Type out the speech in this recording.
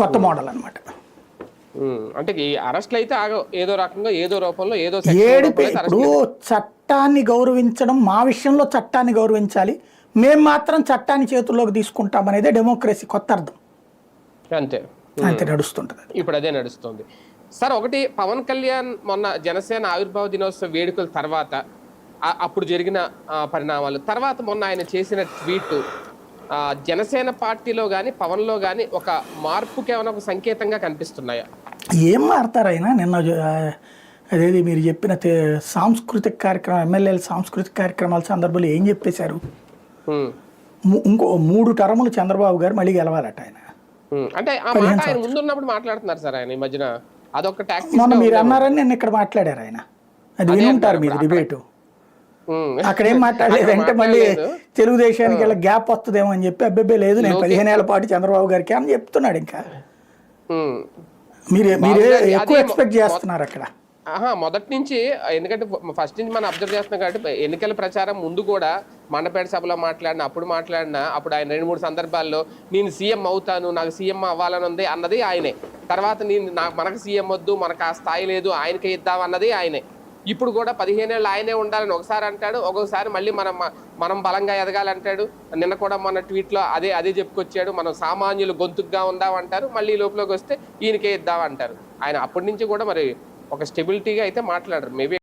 కొత్త మోడల్ అనమాట అంటే ఈ అరెస్ట్లు అయితే ఏదో రకంగా ఏదో రూపంలో ఏదో ఏడిపి ఇప్పుడు చట్టాన్ని గౌరవించడం మా విషయంలో చట్టాన్ని గౌరవించాలి. మేము మాత్రం చట్టాన్ని చేతుల్లోకి తీసుకుంటాం అనేదే డెమోక్రసీ కొత్త అర్థం. అంతే. అంతే నడుస్తుంటది. ఇప్పుడు అదే నడుస్తుంది. సార్ ఒకటి పవన్ కళ్యాణ్ మొన్న జనసేన ఆవిర్భావ దినోత్సవ వేడుకల తర్వాత అప్పుడు జరిగిన పరిణామాలు తర్వాత మొన్న ఆయన చేసిన ట్వీట్ జనసేన పార్టీలో కానీ పవన్లో కానీ ఒక మార్పుకి ఏమైనా ఒక సంకేతంగా కనిపిస్తున్నాయా? ఏం మారుతారు ఆయన నిన్న అదేది మీరు చెప్పిన సాంస్కృతిక కార్యక్రమం ఎమ్మెల్యేల సాంస్కృతిక కార్యక్రమాల సందర్భంలో ఏం చెప్పేశారు? ఇంకో మూడు టర్ములు చంద్రబాబు గారు మళ్ళీ గెలవాలట ఆయన. అంటే ఆ మాట ఆయన ముందున్నప్పుడు మాట్లాడుతున్నారు సార్ ఆయన ఈ మధ్యన. అదొక మొన్న మీరు అన్నారని నిన్న ఇక్కడ మాట్లాడారు ఆయన. అది వినుంటారు మీరు డిబేటు. అక్కడ ఏం మాట్లాడలేదు అంటే మళ్ళీ తెలుగుదేశానికి ఇలా గ్యాప్ వస్తుందేమో అని చెప్పి అబ్బాయి లేదు నేను పదిహేను ఏళ్ళ పాటు చంద్రబాబు గారికి అని చెప్తున్నాడు ఇంకా. మీరు మీరు ఎక్కువ ఎక్స్పెక్ట్ చేస్తున్నారు అక్కడ? ఆహా మొదటి నుంచి ఎందుకంటే ఫస్ట్ నుంచి మనం అబ్జర్వ్ చేస్తున్నాం కాబట్టి ఎన్నికల ప్రచారం ముందు కూడా మండపేట సభలో మాట్లాడిన అప్పుడు మాట్లాడిన అప్పుడు ఆయన రెండు మూడు సందర్భాల్లో నేను సీఎం అవుతాను నాకు సీఎం అవ్వాలని ఉంది అన్నది ఆయనే. తర్వాత నేను నాకు మనకు సీఎం వద్దు మనకు ఆ స్థాయి లేదు ఆయనకే ఇద్దాం అన్నది ఆయనే. ఇప్పుడు కూడా పదిహేనేళ్ళు ఆయనే ఉండాలని ఒకసారి అంటాడు ఒక్కొక్కసారి మళ్ళీ మనం మనం బలంగా ఎదగాలంటాడు. నిన్న కూడా మన ట్వీట్లో అదే అదే చెప్పుకొచ్చాడు మనం సామాన్యులు గొంతుగ్గా ఉందాం అంటారు మళ్ళీ ఈ లోపలికి వస్తే ఈయనకే ఇద్దాం అంటారు ఆయన అప్పటి నుంచి కూడా మరి ఒక స్టెబిలిటీగా అయితే మాట్లాడరు. మేబీ